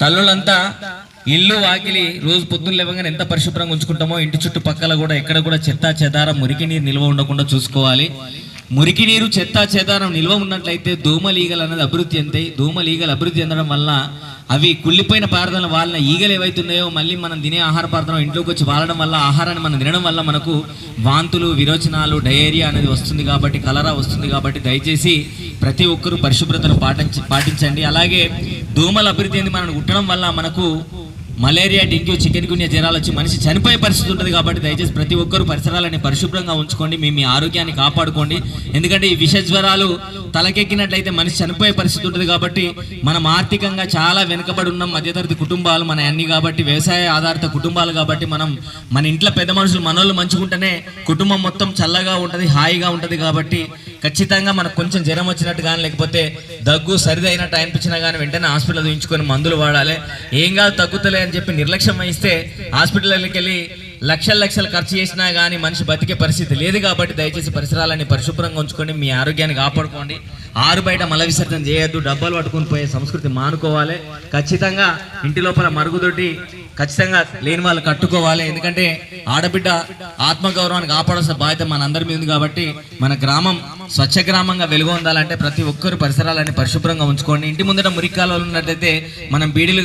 తల్లులంతా ఇల్లు వాకిలి రోజు పొద్దున్న లేవగానే ఎంత పరిశుభ్రంగా ఉంచుకుంటామో ఇంటి చుట్టుపక్కల కూడా ఎక్కడ కూడా చెత్త చెదారం మురికి నీరు నిల్వ ఉండకుండా చూసుకోవాలి. మురికి నీరు చెత్త చెదారం నిల్వ ఉన్నట్లయితే దోమలీగలు అనేది అభివృద్ధి చెందాయి దోమలీగలు అభివృద్ధి చెందడం వల్ల అవి కుళ్ళిపోయిన పదార్థాల వాళ్ళ ఈగలు ఏవైతున్నాయో మళ్ళీ మనం తినే ఆహార పదార్థం ఇంట్లోకి వచ్చి వాడడం వల్ల ఆహారాన్ని మనం తినడం వల్ల మనకు వాంతులు విరోచనాలు డయేరియా అనేది వస్తుంది కాబట్టి కలరా వస్తుంది కాబట్టి దయచేసి ప్రతి ఒక్కరూ పరిశుభ్రతను పాటించి పాటించండి. అలాగే దోమల అభివృద్ధి మనం కుట్టడం వల్ల మనకు మలేరియా డెంగ్యూ చికెన్ గున్యా జ్వరాలు వచ్చి మనిషి చనిపోయే పరిస్థితి ఉంటుంది కాబట్టి దయచేసి ప్రతి ఒక్కరూ పరిసరాలని పరిశుభ్రంగా ఉంచుకోండి. మీ మీ ఆరోగ్యాన్ని కాపాడుకోండి. ఎందుకంటే ఈ విష జ్వరాలు తలకెక్కినట్లయితే మనిషి చనిపోయే పరిస్థితి ఉంటుంది కాబట్టి మనం ఆర్థికంగా చాలా వెనుకబడి ఉన్నాం. మధ్యతరగతి కుటుంబాలు మన అన్ని కాబట్టి వ్యవసాయ ఆధారిత కుటుంబాలు కాబట్టి మనం మన ఇంట్లో పెద్ద మనుషులు మనోళ్ళు మంచుకుంటేనే కుటుంబం మొత్తం చల్లగా ఉంటుంది హాయిగా ఉంటుంది కాబట్టి ఖచ్చితంగా మనకు కొంచెం జ్వరం వచ్చినట్టు కానీ లేకపోతే దగ్గు సరిదైనట్టు అనిపించినా కానీ వెంటనే హాస్పిటల్ చూయించుకొని మందులు వాడాలి. ఏం కాదు తగ్గుతలే అని చెప్పి నిర్లక్ష్యం వహిస్తే హాస్పిటల్కి వెళ్ళి లక్షల లక్షలు ఖర్చు చేసినా కానీ మనిషి బతికే పరిస్థితి లేదు కాబట్టి దయచేసి పరిసరాలని పరిశుభ్రంగా ఉంచుకోండి మీ ఆరోగ్యాన్ని కాపాడుకోండి. ఆరు బయట మల విసర్జన చేయొద్దు డబ్బాలు పట్టుకొని పోయే సంస్కృతి మానుకోవాలి. ఖచ్చితంగా ఇంటి లోపల మరుగుదొడ్డి ఖచ్చితంగా లేని వాళ్ళు కట్టుకోవాలి. ఎందుకంటే ఆడబిడ్డ ఆత్మగౌరవాన్ని కాపాడాల్సిన బాధ్యత మన అందరి మీద ఉంది కాబట్టి మన గ్రామం స్వచ్ఛ గ్రామంగా వెలుగు ఉండాలంటే ప్రతి ఒక్కరు పరిసరాలని పరిశుభ్రంగా ఉంచుకోండి. ఇంటి ముందట మురికాలు ఉన్నట్లయితే మనం బీడీలు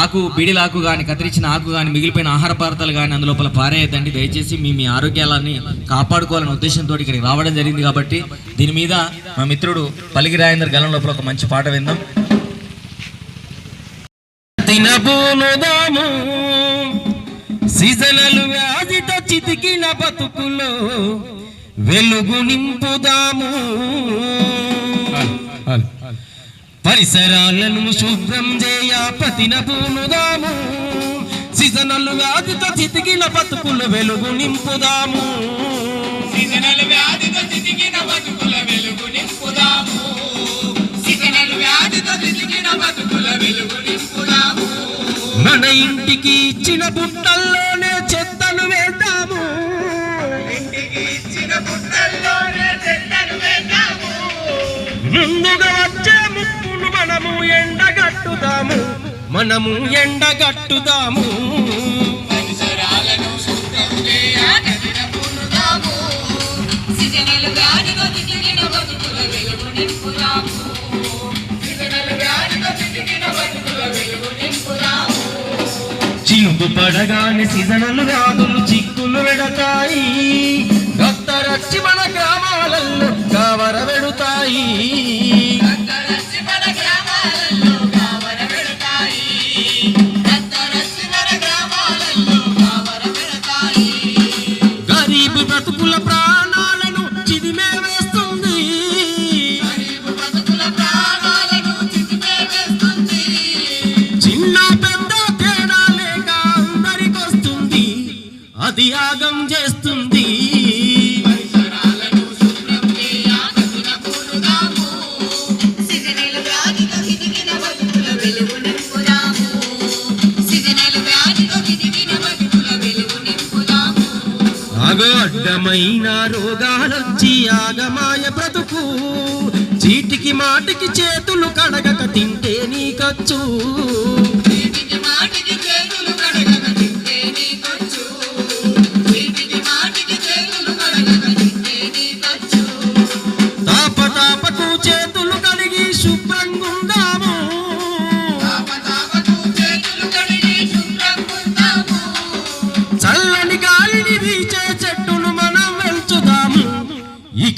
ఆకు బీడీల ఆకు కానీ కత్తిరించిన ఆకు కానీ మిగిలిపోయిన ఆహార పదార్థాలు కానీ అందులోపల పారేయద్దండి. దయచేసి మీ మీ ఆరోగ్యాలని కాపాడుకోవాలనే ఉద్దేశంతో ఇక్కడికి రావడం జరిగింది కాబట్టి దీని మీద మా మిత్రుడు పలికి రాజేందర్ గలం లోపల ఒక మంచి పాట విందాం. తినబోనుదాము సీజనలు వ్యాధితో చితికిన బతుకులో వెలుగు నింపుదాము. పరిసరాలను శుభ్రం చేయ పతినబోనుదాము సీజనలు వ్యాధితో చితికిన బతుకులు వెలుగు నింపుదాము. సీజనల్ వ్యాధితో చితికిన బతుకుల వెలుగు నింపుదాము. సీజనల్ వ్యాధితో చితికిన బతుకుల వెలుగు నింపుదాము. మన ఇంటికి ఇచ్చిన బుట్టల్లోనే ముందుగా వచ్చే ముప్పును మనము ఎండగట్టుదాము. మనము ఎండగట్టుదాము. చినుకు పడగానే సీజనలు వ్యాధులు చిక్కులు వెడతాయి. రక్తరచ్చి మన పెడతాయి గరీబు బ్రతుకుల ప్రాణాలను చిదిమే వేస్తుంది వేస్తుంది. చిన్న పెద్ద తేడా లేక అందరికొస్తుంది. అది యాగం చేస్తుంది. అడ్డమైన రోగాలొచ్చి ఆగమాయ బ్రతుకు? చీటికి మాటికి చేతులు కడగక తింటే నీకచ్చు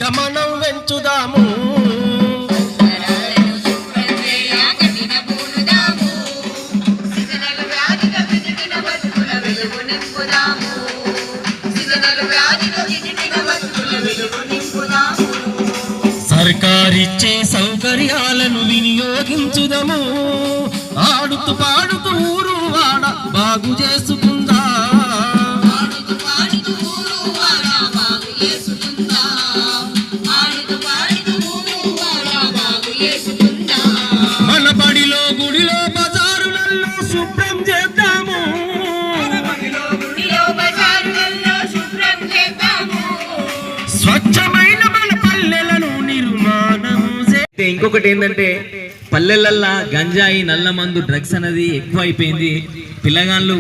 గమనం వెంచుదాము. సర్కారిచ్చే సౌకర్యాలను వినియోగించుదము. ఆడుతూ పాడుతూ ఊరు వాడ బాగు చేసుకుందా. ఇంకొకటి ఏంటంటే పల్లెలల్లా గంజాయి నల్ల మందు డ్రగ్స్ అనేది ఎక్కువ అయిపోయింది పిల్లగాళ్ళు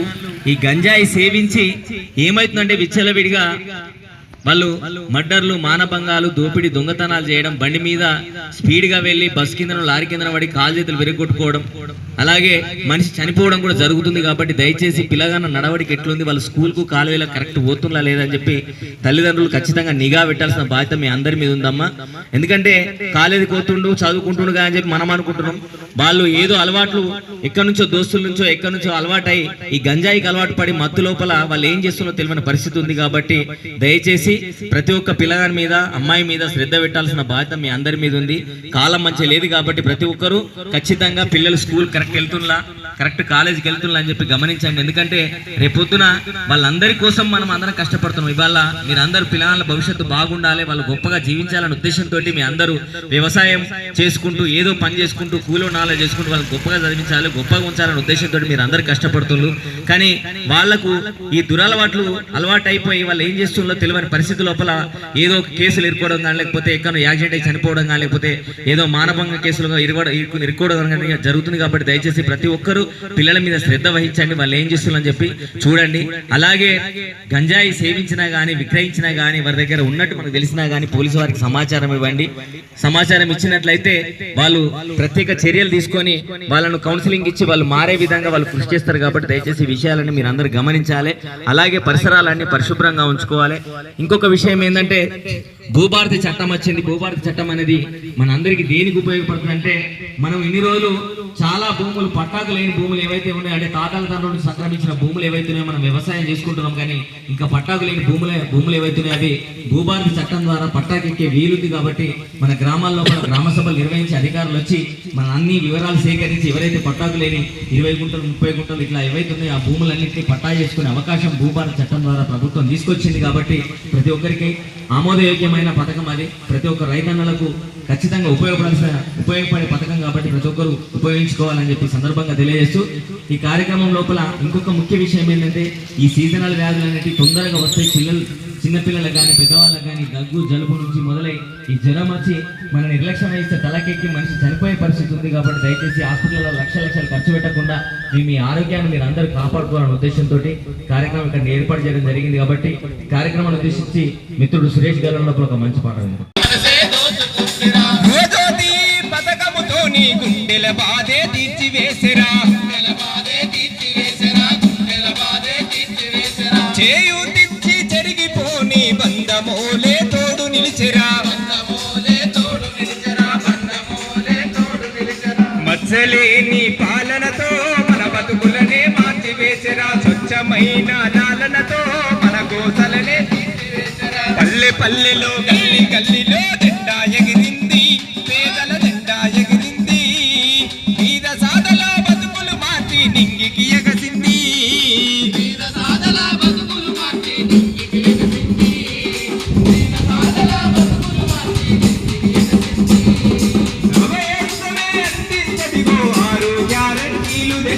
ఈ గంజాయి సేవించి ఏమవుతుందంటే విచ్చలవిడిగా వాళ్ళు మర్డర్లు మానభంగాలు దోపిడీ దొంగతనాలు చేయడం బండి మీద స్పీడ్గా వెళ్ళి బస్ కిందన లారీ కిందన పడి కాలు చేతులు విరగొట్టుకోవడం. అలాగే మనిషి చనిపోవడం కూడా జరుగుతుంది కాబట్టి దయచేసి పిల్లగాన నడవడికి ఎట్లుంది? వాళ్ళ స్కూల్కు కాలువేలా కరెక్ట్ పోతున్నా లేదని చెప్పి తల్లిదండ్రులు ఖచ్చితంగా నిఘా పెట్టాల్సిన బాధ్యత మీ అందరి మీద ఉందమ్మా. ఎందుకంటే కాలేజీ పోతుండు చదువుకుంటుండుగా అని చెప్పి మనం అనుకుంటున్నాం. వాళ్ళు ఏదో అలవాట్లు ఎక్కడి నుంచో దోస్తుల నుంచో ఎక్కడి నుంచో అలవాటై ఈ గంజాయికి అలవాటు పడి మత్తు లోపల వాళ్ళు ఏం చేస్తున్నారో తెలియని పరిస్థితి ఉంది కాబట్టి దయచేసి ప్రతి ఒక్క పిల్లగాని మీద అమ్మాయి మీద శ్రద్ధ పెట్టాల్సిన బాధ్యత మీ అందరి మీద ఉంది. కాలం మంచి లేదు కాబట్టి ప్రతి ఒక్కరూ ఖచ్చితంగా పిల్లలు స్కూల్ కరెక్ట్ వెళ్తున్నా కరెక్ట్ కాలేజీకి వెళ్తున్నా అని చెప్పి గమనించండి ఎందుకంటే రేపొద్దున వాళ్ళందరి కోసం మనం అందరం కష్టపడుతున్నాం. ఇవాళ మీరందరూ పిల్లల భవిష్యత్తు బాగుండాలి వాళ్ళు గొప్పగా జీవించాలనే ఉద్దేశంతో మీ అందరూ వ్యవసాయం చేసుకుంటూ ఏదో పని చేసుకుంటూ కూలో నాలో చేసుకుంటూ వాళ్ళని గొప్పగా చదివించాలి గొప్పగా ఉంచాలనే ఉద్దేశంతో మీరు అందరూ కష్టపడుతున్నారు కానీ వాళ్ళకు ఈ దురలవాట్లు అలవాటు అయిపోయి వాళ్ళు ఏం చేస్తుందో తెలియని పరిస్థితి లోపల ఏదో కేసులు ఇరుకోవడం కానీ లేకపోతే ఎక్కడో యాక్సిడెంట్ అయి చనిపోవడం కానీ లేకపోతే ఏదో మానభంగ కేసులుగా ఇరుకోవడం ఇరుకోవడం జరుగుతుంది కాబట్టి దయచేసి ప్రతి ఒక్కరూ పిల్లల మీద శ్రద్ధ వహించండి. వాళ్ళు ఏం చేస్తున్నారని చెప్పి చూడండి. అలాగే గంజాయి సేవించినా కానీ విక్రయించినా కానీ వారి దగ్గర ఉన్నట్టు మనకు తెలిసినా కానీ పోలీసు వారికి సమాచారం ఇవ్వండి. సమాచారం ఇచ్చినట్లయితే వాళ్ళు ప్రత్యేక చర్యలు తీసుకొని వాళ్ళను కౌన్సిలింగ్ ఇచ్చి వాళ్ళు మారే విధంగా వాళ్ళు కృషి చేస్తారు కాబట్టి దయచేసి ఈ విషయాలని మీరు అందరు గమనించాలి. అలాగే పరిసరాలన్నీ పరిశుభ్రంగా ఉంచుకోవాలి. ఇంకొక విషయం ఏంటంటే భూభారతి చట్టం వచ్చింది. భూభారతి చట్టం అనేది మన దేనికి ఉపయోగపడుతుందంటే మనం ఇన్ని రోజులు చాలా భూములు పట్టాకు లేని భూములు ఏవైతే ఉన్నాయో అంటే తాతల తండ్రులు సంక్రమించిన భూములు ఏవైతే ఉన్నాయో మనం వ్యవసాయం చేసుకుంటున్నాం కానీ ఇంకా పట్టాకు లేని భూములే భూములు ఏవైతే ఉన్నాయో అవి భూభారతి చట్టం ద్వారా పట్టాకెక్కే వీలుంది కాబట్టి మన గ్రామాల్లో మన గ్రామ సభలు నిర్వహించే అధికారులు వచ్చి మన అన్ని వివరాలు సేకరించి ఎవరైతే పట్టాకు లేని ఇరవై గుంటలు ముప్పై గుంటలు ఇట్లా ఏవైతే ఉన్నాయో ఆ భూములన్నింటినీ పట్టా చేసుకునే అవకాశం భూభారతి చట్టం ద్వారా ప్రభుత్వం తీసుకొచ్చింది కాబట్టి ప్రతి ఒక్కరికి ఆమోదయోగ్యమైన పథకం అది. ప్రతి ఒక్క రైతన్నలకు ఖచ్చితంగా ఉపయోగపడాల్సిన ఉపయోగపడే పథకం కాబట్టి ప్రతి ఒక్కరు ఉపయోగించుకోవాలని చెప్పి సందర్భంగా తెలియజేస్తూ ఈ కార్యక్రమం లోపల ఇంకొక ముఖ్య విషయం ఏంటంటే ఈ సీజనల్ వ్యాధులు అనేవి తొందరగా వస్తాయి. పిల్లలు చిన్నపిల్లలకు కానీ పెద్దవాళ్ళకి కానీ దగ్గు జలుబు నుంచి మొదలై ఈ జ్వరం వచ్చి మన నిర్లక్ష్యం వహిస్తే తలకెక్కి మనిషి చనిపోయే పరిస్థితి ఉంది కాబట్టి దయచేసి హాస్పిటల్లో లక్ష లక్షలు ఖర్చు పెట్టకుండా మీ మీ ఆరోగ్యాన్ని మీరు అందరూ కాపాడుకోవాలనే ఉద్దేశంతో కార్యక్రమం ఇక్కడ ఏర్పాటు చేయడం జరిగింది కాబట్టి కార్యక్రమాన్ని ఉద్దేశించి మిత్రుడు సురేష్ గారు లోపల ఒక మంచి పాట నీ గుండెల బాధే తీర్చివేసిరా. చేయూతిచ్చి జరిగిపోని బంధమోలే తోడు నిలిచెరా. మచ్చలేని పాలనతో మన బతుకులనే మార్చివేసరా. స్వచ్ఛమైన లాలనతో మన గోసలనే పల్లె పల్లెలో గల్లి గల్లిలో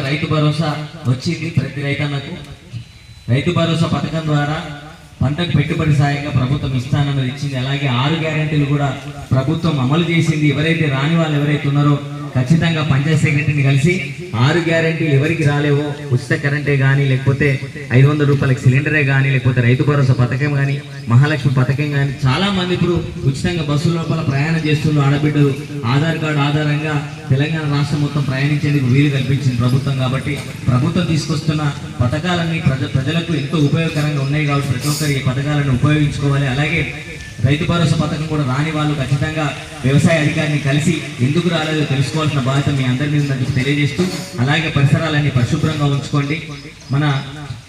రైతు భరోసా వచ్చింది ప్రతి రైతన్నకు. రైతు భరోసా పథకం ద్వారా పంటకు పెట్టుబడి సాయంగా ప్రభుత్వం ఇస్తానన్నది ఇచ్చింది. అలాగే ఆరు గ్యారెంటీలు కూడా ప్రభుత్వం అమలు చేసింది. ఎవరైతే రాని వాళ్ళు ఎవరైతే ఉన్నారో ఖచ్చితంగా పంచాయత్ సెక్రటరీని కలిసి ఆరు గ్యారెంటీలు ఎవరికి రాలేవో ఉచిత కరెంటే కానీ లేకపోతే ఐదు వందల రూపాయలకి సిలిండరే కానీ లేకపోతే రైతు భరోసా పథకం కానీ మహాలక్ష్మి పథకం కానీ చాలా మంది ఇప్పుడు ఉచితంగా బస్సు లోపల ప్రయాణం చేస్తున్న ఆడబిడ్డలు ఆధార్ కార్డు ఆధారంగా తెలంగాణ రాష్ట్రం మొత్తం ప్రయాణించేందుకు వీలు కల్పించింది ప్రభుత్వం కాబట్టి ప్రభుత్వం తీసుకొస్తున్న పథకాలన్నీ ప్రజ ప్రజలకు ఎంతో ఉపయోగకరంగా ఉన్నాయి కాబట్టి ప్రతి ఒక్కరు ఈ పథకాలను ఉపయోగించుకోవాలి. అలాగే రైతు భరోసా పథకం కూడా రాని వాళ్ళు ఖచ్చితంగా వ్యవసాయ అధికారిని కలిసి ఎందుకు రాలేదో తెలుసుకోవాల్సిన బాధ్యత మీ అందరి మీద తెలియజేస్తూ అలాగే పరిసరాలన్నీ పరిశుభ్రంగా ఉంచుకోండి. మన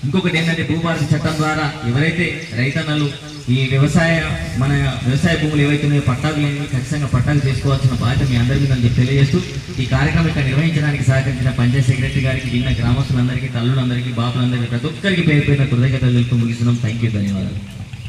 ఇంకొకటి ఏంటంటే భూభారతి చట్టం ద్వారా ఎవరైతే రైతన్నలు ఈ వ్యవసాయ మన వ్యవసాయ భూములు ఏవైతే ఉన్నాయో పట్టాలు లేని ఖచ్చితంగా పట్టాలు చేసుకోవాల్సిన బాధ్యత మీ అందరి మీద అని తెలియజేస్తూ ఈ కార్యక్రమం ఇక్కడ నిర్వహించడానికి సహకరించిన పంచాయత్ సెక్రటరీ గారికి నిన్న గ్రామస్తులందరికీ తల్లులందరికీ బాపులందరికీ ప్రతి ఒక్కరికి పేరు పేరున కృతజ్ఞతలు తెలుపుతూ ముగిస్తున్నాం. థ్యాంక్ యూ ధన్యవాదాలు.